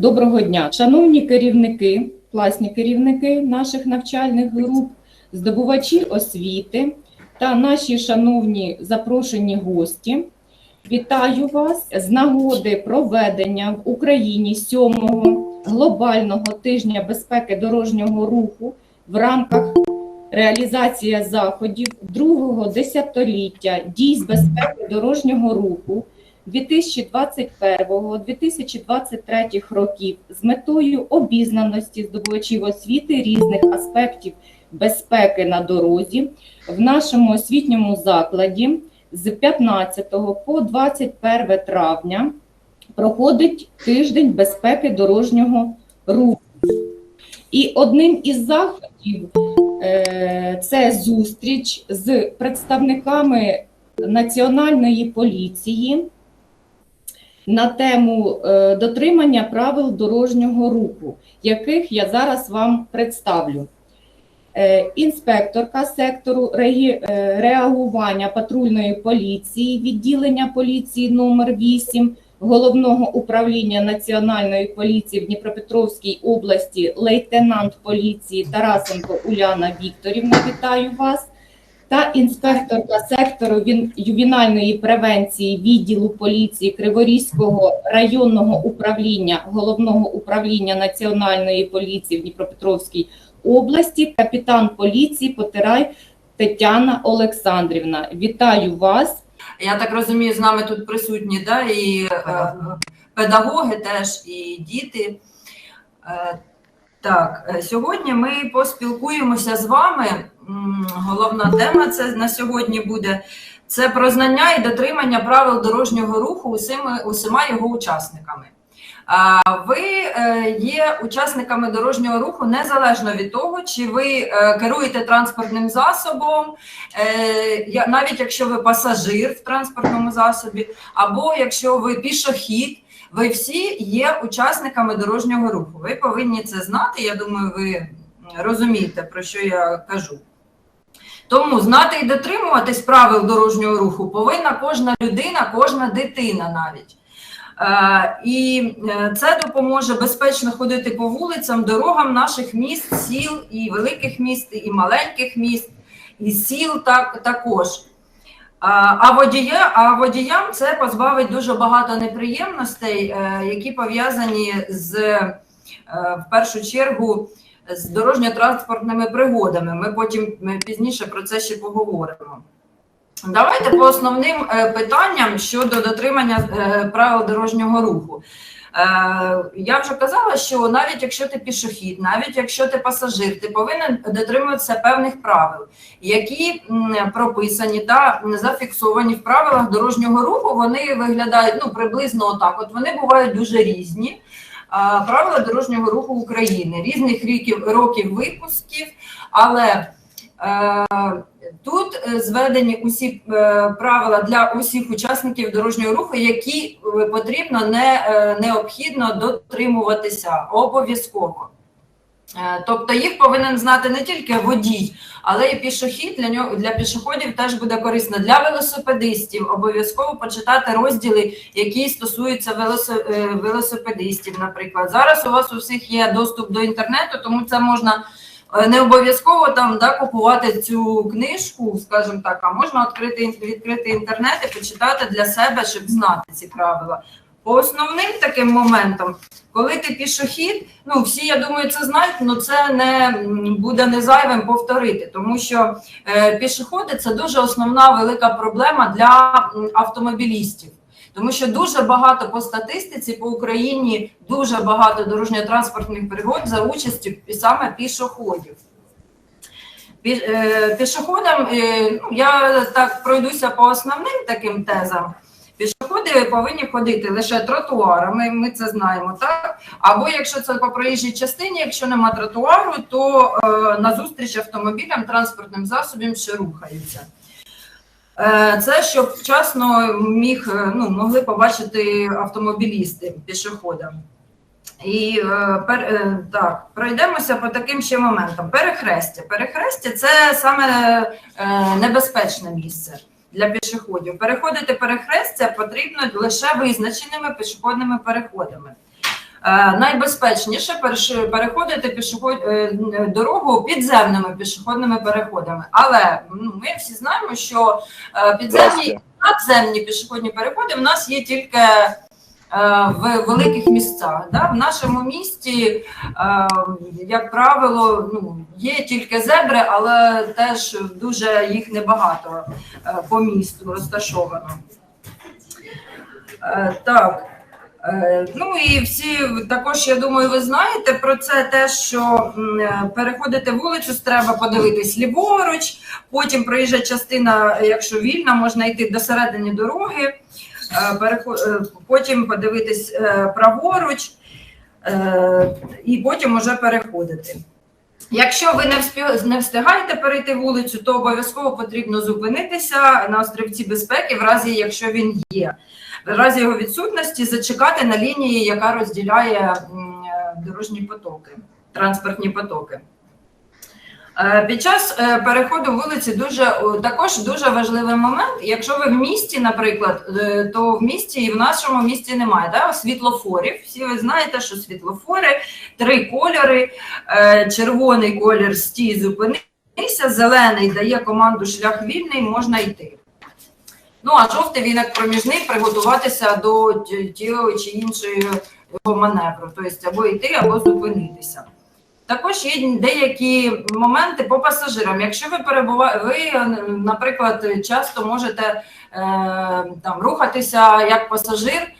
Доброго дня, шановні керівники, класні керівники наших навчальних груп, здобувачі освіти та наші шановні запрошені гості. Вітаю вас з нагоди проведення в Україні сьомого глобального тижня безпеки дорожнього руху в рамках реалізації заходів другого десятиліття дій з безпеки дорожнього руху 2021-2023 років з метою обізнаності здобувачів освіти різних аспектів безпеки на дорозі в нашому освітньому закладі з 15 по 21 травня проходить тиждень безпеки дорожнього руху. І одним із заходів е, це зустріч з представниками Національної поліції на тему е, дотримання правил дорожнього руху, яких я зараз вам представлю. Е, Інспекторка сектору е, реагування патрульної поліції, відділення поліції номер 8 Головного управління Національної поліції в Дніпропетровській області, лейтенант поліції Тарасенко Уляна Вікторівна. Вітаю вас та інспекторка сектору він- ювенальної превенції відділу поліції Криворізького районного управління Головного управління Національної поліції в Дніпропетровській області, капітан поліції Потирай Тетяна Олександрівна. Вітаю вас. Я так розумію, з нами тут присутні да, і е, педагоги теж, і діти. Е, так, е, сьогодні ми поспілкуємося з вами. Головна тема це на сьогодні буде це про знання і дотримання правил дорожнього руху усіма, усіма його учасниками. Ви е, є учасниками дорожнього руху незалежно від того, чи ви е, керуєте транспортним засобом, Е, навіть якщо ви пасажир в транспортному засобі, або якщо ви пішохід, ви всі є учасниками дорожнього руху. Ви повинні це знати. Я думаю, ви розумієте, про що я кажу. Тому знати і дотримуватись правил дорожнього руху повинна кожна людина, кожна дитина навіть. Е, І е, це допоможе безпечно ходити по вулицям, дорогам наших міст, сіл і великих міст, і маленьких міст і сіл так, також. А, а, водія, а водіям це позбавить дуже багато неприємностей, е, які пов'язані з е, в першу чергу з дорожньо-транспортними пригодами. Ми потім ми пізніше про це ще поговоримо. Давайте по основним е, питанням щодо дотримання е, правил дорожнього руху. Е, Я вже казала, що навіть якщо ти пішохід, навіть якщо ти пасажир, ти повинен дотримуватися певних правил, які прописані та зафіксовані в правилах дорожнього руху. Вони виглядають ну приблизно отак. От вони бувають дуже різні. Правила дорожнього руху України різних років, років випусків, але е, Тут е, зведені усі е, правила для усіх учасників дорожнього руху, які потрібно не необхідно дотримуватися обов'язково. Е, Тобто їх повинен знати не тільки водій, але й пішохід. Для нього для пішоходів теж буде корисно для велосипедистів. Обов'язково почитати розділи, які стосуються е, велосипедистів. Наприклад, зараз у вас у всіх є доступ до інтернету, тому це можна Е, не обов'язково там да, купувати цю книжку, скажімо так, а можна відкрити, відкрити інтернет і почитати для себе, щоб знати ці правила. Основним таким моментам, коли ти пішохід, ну всі, я думаю, це знають, але це не буде не зайвим повторити, тому що е, пішоходи це дуже основна велика проблема для автомобілістів. Тому що дуже багато по статистиці по Україні дуже багато дорожньо-транспортних пригод за участю саме пішоходів. Е, Пішоходам, е, ну, я так пройдуся по основним таким тезам. Пішоходи повинні ходити лише тротуарами, ми це знаємо, так? Або якщо це по проїжджій частині, якщо нема тротуару, то е, назустріч автомобілям, транспортним засобам, що рухаються. Е, Це щоб вчасно міг, е, ну, могли побачити автомобілісти пішоходам. І е, пер, так, пройдемося по таким ще моментам. Перехрестя. Перехрестя це саме небезпечне місце для пішоходів. Переходити перехрестя потрібно лише визначеними пішохідними переходами. Е, Найбезпечніше переходити пішоход... е, дорогу підземними пішохідними переходами. Але ну, ми всі знаємо, що е, підземні надземні пішохідні переходи в нас є тільки в великих містах. Да? В нашому місті, е, як правило, ну, є тільки зебри, але теж дуже їх небагато е, по місту розташовано. Е, Так. Е, Ну і всі також, я думаю, ви знаєте про це те, що е, переходити вулицю треба подивитись ліворуч, потім проїжджа частина, якщо вільна, можна йти до середини дороги, е, е, потім подивитись е, праворуч е, і потім уже переходити. Якщо ви не встигаєте перейти вулицю, то обов'язково потрібно зупинитися на острівці безпеки, в разі якщо він є. В разі його відсутності зачекати на лінії, яка розділяє е, дорожні потоки, транспортні потоки. Е, Під час е, переходу вулиці дуже також дуже важливий момент. Якщо ви в місті, наприклад, е, то в місті і в нашому місті немає да, світлофорів. Всі ви знаєте, що світлофори три кольори. Червоний колір стій, зупинися, зелений дає команду шлях вільний, можна йти. Ну а жовтий він як проміжний приготуватися до тієї чи іншої маневру, тобто або йти, або зупинитися. Також є деякі моменти по пасажирам. Якщо ви перебуваєте, ви, наприклад, часто можете е, там рухатися як пасажир, е,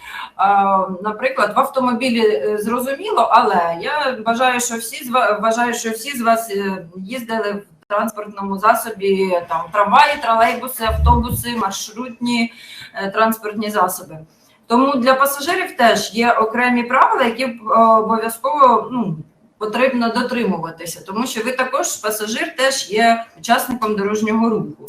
наприклад, в автомобілі е, зрозуміло, але я вважаю, що всі з ва- вважаю, що всі з вас е, їздили в транспортному засобі, там трамваї, тролейбуси, автобуси, маршрутні е, транспортні засоби. Тому для пасажирів теж є окремі правила, які е, обов'язково ну, потрібно дотримуватися, тому що ви також пасажир теж є учасником дорожнього руху.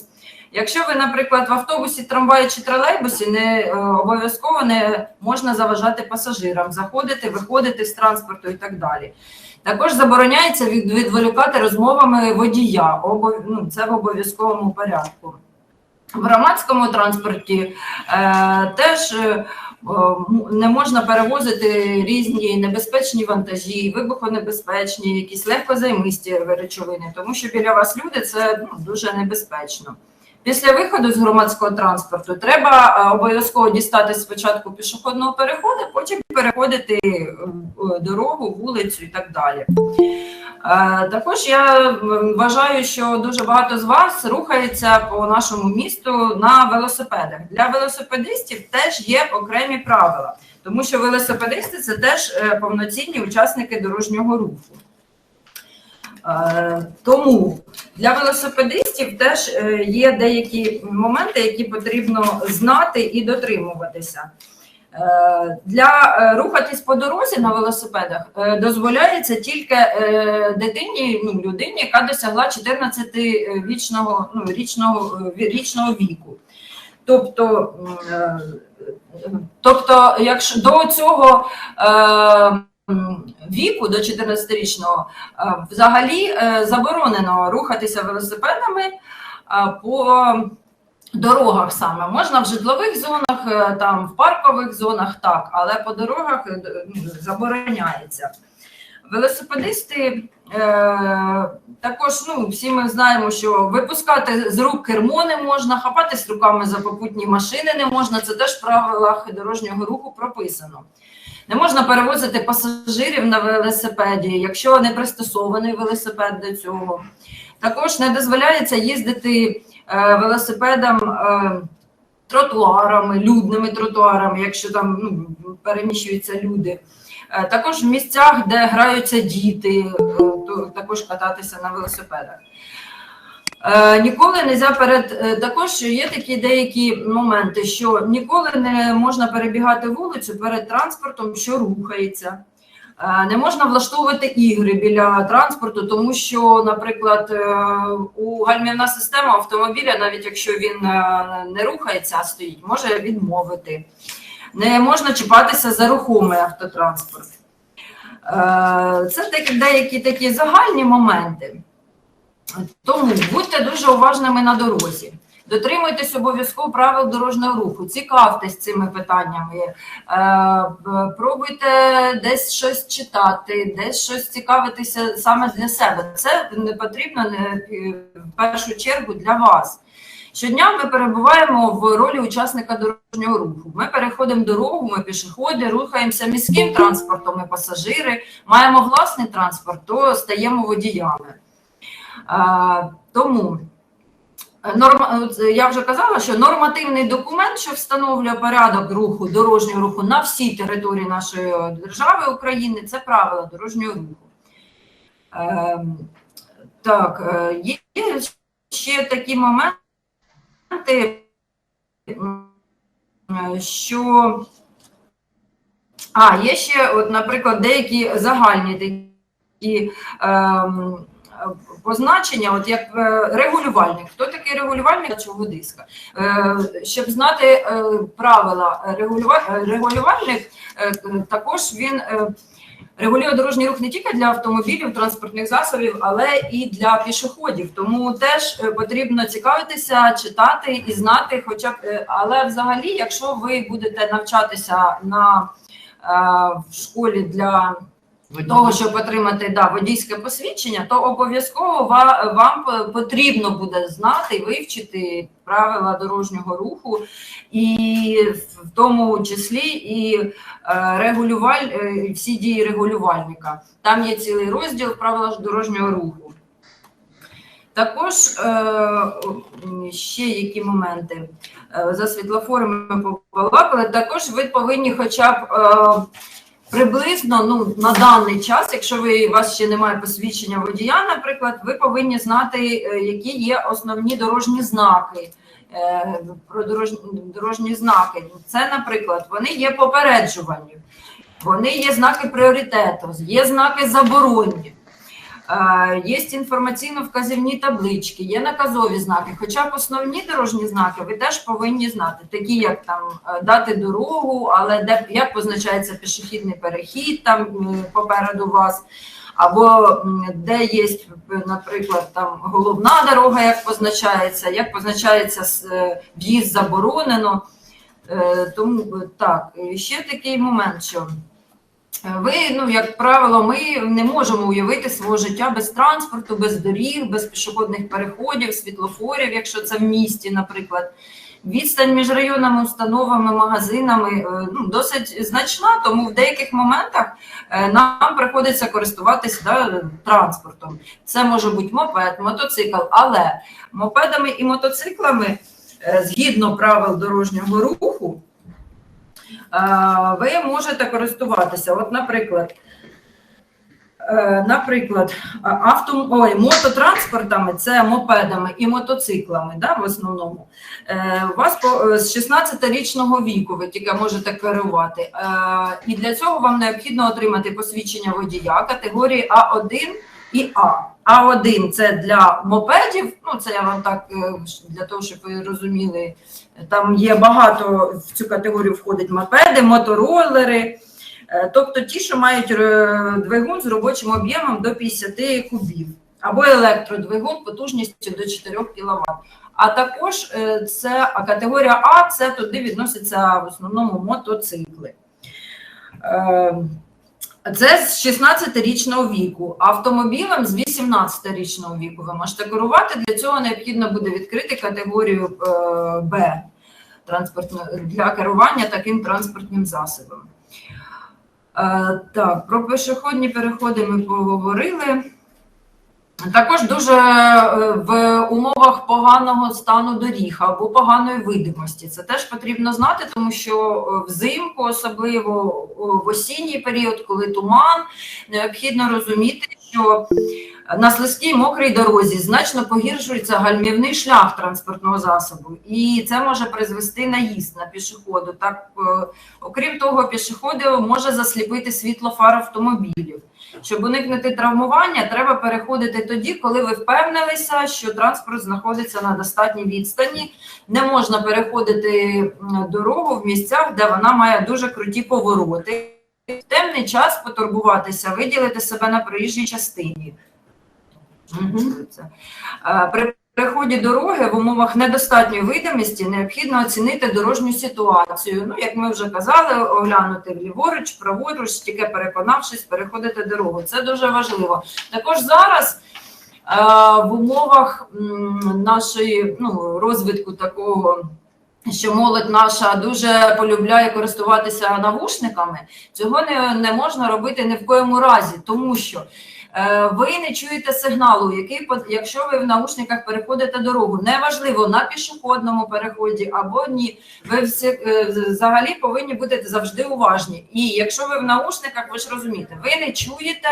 Якщо ви, наприклад, в автобусі, трамваї чи тролейбусі, не е, обов'язково не можна заважати пасажирам, заходити, виходити з транспорту і так далі. Також забороняється від, відволікати розмовами водія. Обов, ну, це в обов'язковому порядку. В громадському транспорті е, теж е, не можна перевозити різні небезпечні вантажі, вибухонебезпечні, якісь легкозаймисті речовини, тому що біля вас люди це ну, дуже небезпечно. Після виходу з громадського транспорту треба е, обов'язково дістати спочатку пішохідного переходу, потім переходити е, е, дорогу, вулицю і так далі. Е, Також я вважаю, що дуже багато з вас рухається по нашому місту на велосипедах. Для велосипедистів теж є окремі правила, тому що велосипедисти це теж е, повноцінні учасники дорожнього руху. Е, Тому для велосипедистів теж є деякі моменти, які потрібно знати і дотримуватися. Е, Для е, рухатись по дорозі на велосипедах е, дозволяється тільки дитині, ну, людині, яка досягла 14-річного ну, річного, річного віку. Тобто, тобто якщо до цього віку, до 14-річного, е, взагалі заборонено рухатися велосипедами по дорогах саме. Можна в житлових зонах, е, там в паркових зонах так, але по дорогах е, ну, забороняється. Велосипедисти е, також ну, всі ми знаємо, що випускати з рук кермо не можна, хапатись руками за попутні машини не можна. Це теж в правилах дорожнього руху прописано. Не можна перевозити пасажирів на велосипеді, якщо не пристосований велосипед до цього. Також не дозволяється їздити велосипедам е, тротуарами, людними тротуарами, якщо там ну, переміщуються люди. Е, Також в місцях, де граються діти, е, також кататися на велосипедах. Е, Ніколи не можна перед е, також є такі деякі моменти, що ніколи не можна перебігати вулицю перед транспортом, що рухається. Е, Не можна влаштовувати ігри біля транспорту, тому що, наприклад, е, у гальмівна система автомобіля, навіть якщо він е, не рухається, а стоїть, може відмовити. Не можна чіпатися за рухомий автотранспорт. Це деякі такі загальні моменти. Тому будьте дуже уважними на дорозі. Дотримуйтесь обов'язково правил дорожнього руху, цікавтесь цими питаннями, е, пробуйте десь щось читати, десь щось цікавитися саме для себе. Це не потрібно е, в першу чергу для вас. Щодня ми перебуваємо в ролі учасника дорожнього руху. Ми переходимо дорогу, ми пішоходи, рухаємося міським транспортом, ми пасажири, маємо власний транспорт, то стаємо водіями. Е, тому е, норма, я вже казала, що нормативний документ, що встановлює порядок руху, дорожнього руху на всій території нашої держави України, це правила дорожнього руху. Е, так, е, є ще такі моменти, е, що а, є ще, от, наприклад, деякі загальні такі ем, е, позначення, от як е, регулювальник. Хто такий регулювальник чого диска? Е, щоб знати е, правила регулюва- регулювальник, також він регулює дорожній рух не тільки для автомобілів, транспортних засобів, але і для пішоходів. Тому теж потрібно цікавитися, читати і знати, хоча б, але взагалі, якщо ви будете навчатися на в школі для того, щоб отримати да, водійське посвідчення, то обов'язково вам потрібно буде знати і вивчити правила дорожнього руху, і в тому числі і е, регулюваль, е, всі дії регулювальника. Там є цілий розділ правила дорожнього руху. Також е, ще які моменти за світлофорами ми побалакали. Також ви повинні хоча б приблизно ну, на даний час, якщо ви, у вас ще немає посвідчення водія, наприклад, ви повинні знати, е, які є основні дорожні знаки. е, Про дорожні, дорожні знаки. Це, наприклад, вони є попереджувальні, вони є знаки пріоритету, є знаки заборонні. Е, Є інформаційно-вказівні таблички, є наказові знаки. Хоча б основні дорожні знаки ви теж повинні знати, такі як там е, дати дорогу, але де як позначається пішохідний перехід там попереду вас, або де є, наприклад, там головна дорога, як позначається, як позначається е, в'їзд заборонено. Е, Тому е, так, ще такий момент, що. Ви, ну, як правило, ми не можемо уявити свого життя без транспорту, без доріг, без пішохідних переходів, світлофорів, якщо це в місті, наприклад. Відстань між районними установами, магазинами е, ну, досить значна, тому в деяких моментах е, нам приходиться користуватися да, транспортом. Це може бути мопед, мотоцикл, але мопедами і мотоциклами, е, згідно правил дорожнього руху, ви можете користуватися. От, наприклад, е, наприклад, авто, ой, мототранспортами, це мопедами і мотоциклами, да, в основному. Е, У вас е, з 16-річного віку ви тільки можете керувати. Е, І для цього вам необхідно отримати посвідчення водія категорії А1 і А. А1 це для мопедів, ну це я вам так е, для того, щоб ви розуміли. Там є багато в цю категорію входять мопеди, моторолери, е, тобто ті, що мають е, двигун з робочим об'ємом до 50 кубів, або електродвигун потужністю до 4 кВт. А також це а категорія А це туди відносяться в основному мотоцикли. Це з 16-річного віку. Автомобілем з 18-річного віку ви можете керувати. Для цього необхідно буде відкрити категорію е, Б для керування таким транспортним засобом. Е, Так, про пішохідні переходи ми поговорили. Також дуже е, в умовах поганого стану доріг або поганої видимості. Це теж потрібно знати, тому що е, взимку, особливо е, в осінній період, коли туман, необхідно розуміти, що на слизькій мокрій дорозі значно погіршується гальмівний шлях транспортного засобу, і це може призвести наїзд на пішоходу. Так, окрім того, пішоходу може засліпити світло фар автомобілів. Щоб уникнути травмування, треба переходити тоді, коли ви впевнилися, що транспорт знаходиться на достатній відстані. Не можна переходити дорогу в місцях, де вона має дуже круті повороти. В темний час потурбуватися, виділити себе на проїжджій частині. Угу. При переході дороги в умовах недостатньої видимості необхідно оцінити дорожню ситуацію. Ну, як ми вже казали, оглянути ліворуч, праворуч, тільки переконавшись, переходити дорогу. Це дуже важливо. Також зараз е, в умовах нашої ну, розвитку такого. Що молодь наша дуже полюбляє користуватися навушниками, цього не, не можна робити ні в коєму разі, тому що Ви не чуєте сигналу, який якщо ви в наушниках переходите дорогу, неважливо на пішохідному переході або ні. Ви всі е, взагалі повинні бути завжди уважні. І якщо ви в наушниках, ви ж розумієте, ви не чуєте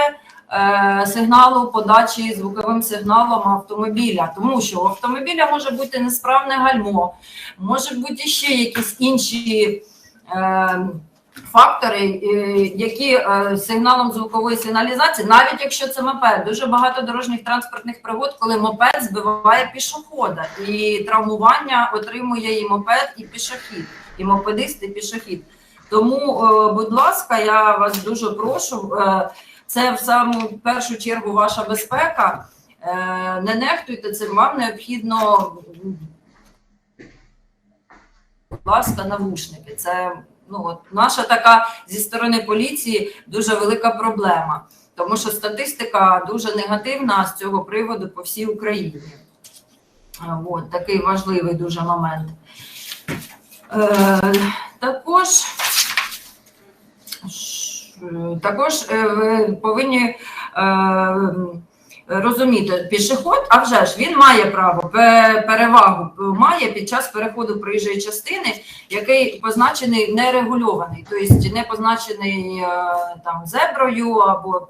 е, сигналу подачі звуковим сигналом автомобіля, тому що у автомобіля може бути несправне гальмо, може бути ще якісь інші. Е, фактори, е, які е, сигналом звукової сигналізації, навіть якщо це мопед, дуже багато дорожніх транспортних пригод, коли мопед збиває пішохода, і травмування отримує і мопед, і пішохід, і мопедист, і пішохід. Тому, е, будь ласка, я вас дуже прошу. Це в саму першу чергу ваша безпека. Не нехтуйте цим, вам необхідно, будь ласка, навушники. Це ну, от наша така зі сторони поліції дуже велика проблема, тому що статистика дуже негативна з цього приводу по всій Україні. От, такий важливий дуже момент. Е, також, також е, ви повинні е, розуміти, пішоход, а вже ж він має право перевагу має під час переходу проїжджої частини, який позначений нерегульований, тобто не позначений е, там зеброю або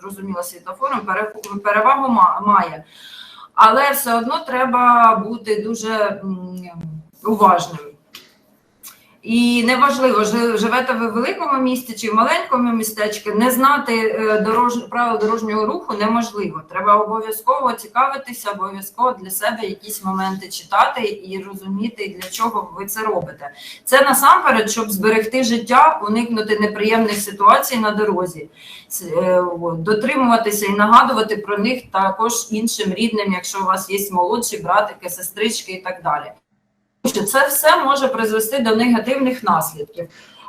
зрозуміло світофором, перевагу ма- має. Але все одно треба бути дуже уважним. І неважливо, живете ви в великому місті чи в маленькому містечку, не знати е, дорож... правил дорожнього руху неможливо. Треба обов'язково цікавитися, обов'язково для себе якісь моменти читати і розуміти, для чого ви це робите. Це насамперед, щоб зберегти життя, уникнути неприємних ситуацій на дорозі, е, от, дотримуватися і нагадувати про них також іншим рідним, якщо у вас є молодші братики, сестрички і так далі що це все може призвести до негативних наслідків.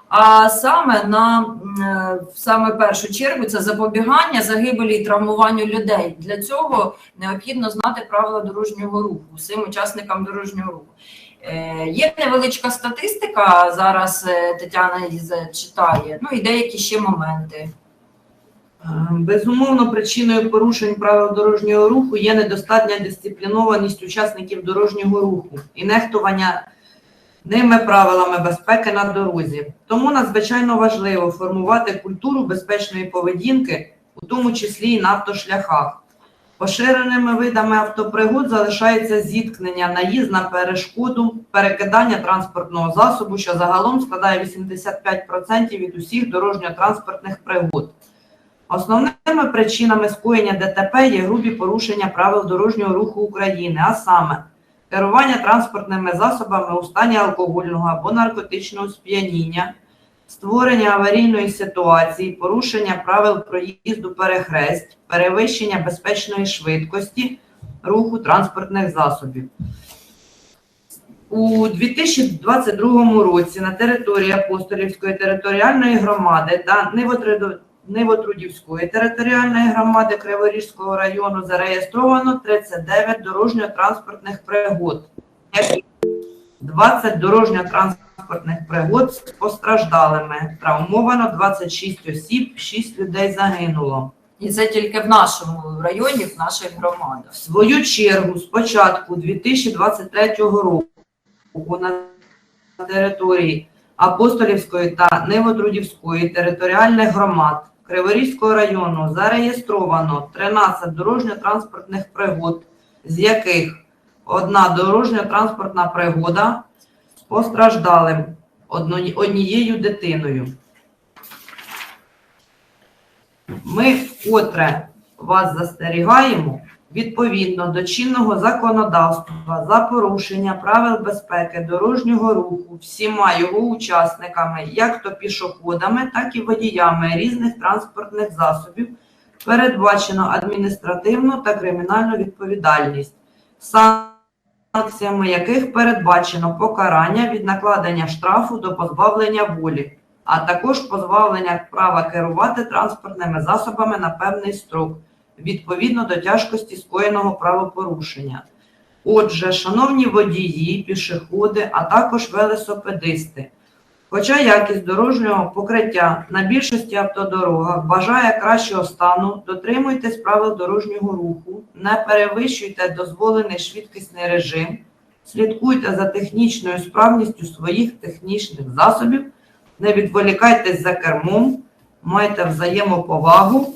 А саме на е, в саме першу чергу це запобігання загибелі і травмуванню людей. Для цього необхідно знати правила дорожнього руху всім учасникам дорожнього руху. Е, Є невеличка статистика. Зараз е, Тетяна її зачитає. Ну і деякі ще моменти. Е, Безумовно, причиною порушень правил дорожнього руху є недостатня дисциплінованість учасників дорожнього руху і нехтування ними правилами безпеки на дорозі. Тому надзвичайно важливо формувати культуру безпечної поведінки, у тому числі і на автошляхах. Поширеними видами автопригод залишається зіткнення, наїзд на перешкоду, перекидання транспортного засобу, що загалом складає 85% від усіх дорожньо-транспортних пригод. Основними причинами скоєння ДТП є грубі порушення правил дорожнього руху України, а саме керування транспортними засобами у стані алкогольного або наркотичного сп'яніння, створення аварійної ситуації, порушення правил проїзду перехресть, перевищення безпечної швидкості руху транспортних засобів. У 2022 році на території Апостолівської територіальної громади та Нивотреду- Нивотрудівської територіальної громади Криворізького району зареєстровано 39 дорожньо-транспортних пригод. яких 20 дорожньо-транспортних пригод з постраждалими. Травмовано 26 осіб, 6 людей загинуло. І це тільки в нашому районі, в наших громадах. В свою чергу, з початку 2023 року на території Апостолівської та Невотрудівської територіальних громад Криворізького району зареєстровано 13 дорожньо-транспортних пригод, з яких одна дорожньо-транспортна пригода постраждалим однією дитиною. Ми вкотре вас застерігаємо відповідно до чинного законодавства за порушення правил безпеки дорожнього руху всіма його учасниками, як то пішоходами, так і водіями різних транспортних засобів, передбачено адміністративну та кримінальну відповідальність. санкціями яких передбачено покарання від накладення штрафу до позбавлення волі, а також позбавлення права керувати транспортними засобами на певний строк відповідно до тяжкості скоєного правопорушення. Отже, шановні водії, пішоходи, а також велосипедисти, хоча якість дорожнього покриття на більшості автодорогах бажає кращого стану, дотримуйтесь правил дорожнього руху, не перевищуйте дозволений швидкісний режим, слідкуйте за технічною справністю своїх технічних засобів, не відволікайтесь за кермом, майте взаємоповагу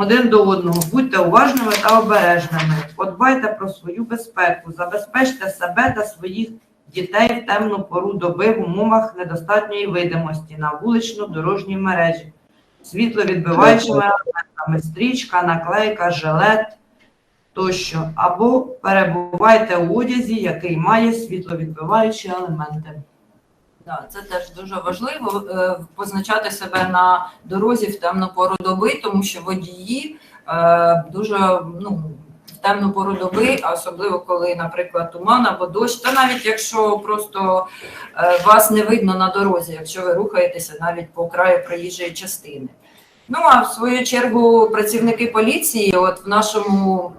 один до одного, будьте уважними та обережними, подбайте про свою безпеку, забезпечте себе та своїх дітей в темну пору доби в умовах недостатньої видимості на вулично-дорожній мережі, світловідбиваючими елементами, стрічка, наклейка, жилет тощо, або перебувайте у одязі, який має світловідбиваючі елементи. Да, це теж дуже важливо е, позначати себе на дорозі в темну пору доби, тому що водії е, дуже ну, в темну пору доби, особливо коли, наприклад, туман або дощ, та навіть якщо просто е, вас не видно на дорозі, якщо ви рухаєтеся навіть по краю проїжджої частини. Ну а в свою чергу працівники поліції, от в нашому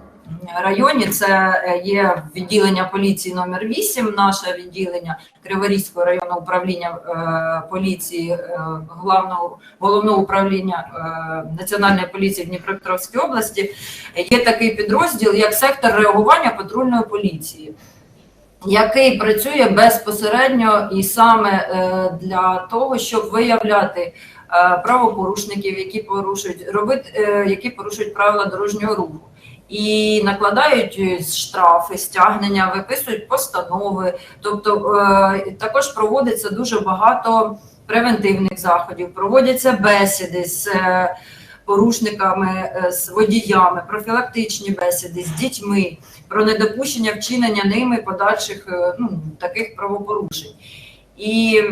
районі, це е, є відділення поліції номер 8 наше відділення Криворізького районного управління е, поліції е, головного головного управління національної поліції в Дніпропетровській області. Є такий підрозділ, як сектор реагування патрульної поліції. Який працює безпосередньо і саме для того, щоб виявляти правопорушників, які порушують робити, які порушують правила дорожнього руху, і накладають е, штрафи, стягнення, виписують постанови. Тобто е, також проводиться дуже багато превентивних заходів, проводяться бесіди з е, порушниками, з водіями, профілактичні бесіди з дітьми про недопущення вчинення ними подальших ну, таких правопорушень. І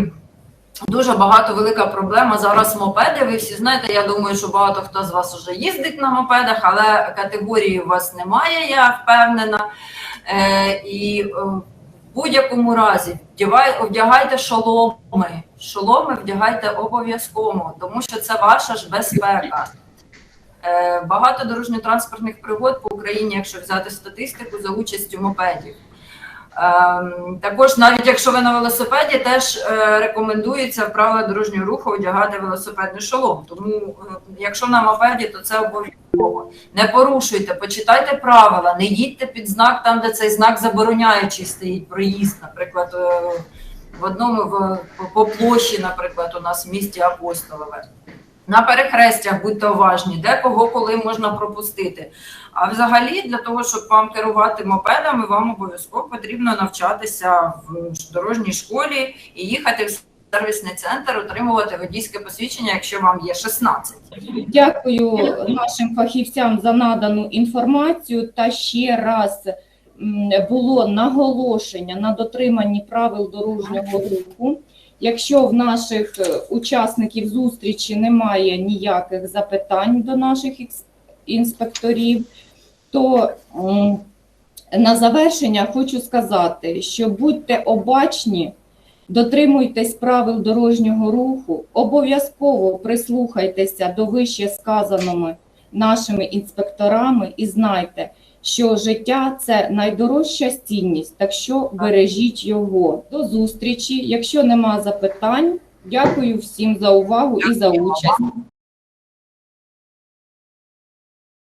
дуже багато велика проблема зараз мопеди. Ви всі знаєте, я думаю, що багато хто з вас вже їздить на мопедах, але категорії у вас немає, я впевнена. Е, і е, в будь-якому разі вдягайте шоломи. Шоломи вдягайте обов'язково, тому що це ваша ж безпека. Е, Багато дорожньо-транспортних пригод по Україні, якщо взяти статистику, за участю мопедів. Ем, Також, навіть якщо ви на велосипеді, теж е, рекомендується в правила дорожнього руху одягати велосипедний шолом. Тому, е, якщо на мопеді, то це обов'язково. Не порушуйте, почитайте правила, не їдьте під знак там, де цей знак забороняючий стоїть проїзд, наприклад, е, в одному в, по площі, наприклад, у нас в місті Апостолове. На перехрестях будьте уважні, де кого коли можна пропустити. А взагалі, для того, щоб вам керувати мопедами, вам обов'язково потрібно навчатися в дорожній школі і їхати в сервісний центр, отримувати водійське посвідчення, якщо вам є 16. Дякую нашим фахівцям за надану інформацію. Та ще раз було наголошення на дотриманні правил дорожнього руху. Якщо в наших е, учасників зустрічі немає ніяких запитань до наших екс- інспекторів, то на завершення хочу сказати, що будьте обачні, дотримуйтесь правил дорожнього руху, обов'язково прислухайтеся до вище сказаного нашими інспекторами і знайте, що життя це найдорожча цінність, так що бережіть його. До зустрічі. Якщо нема запитань, дякую всім за увагу і за участь.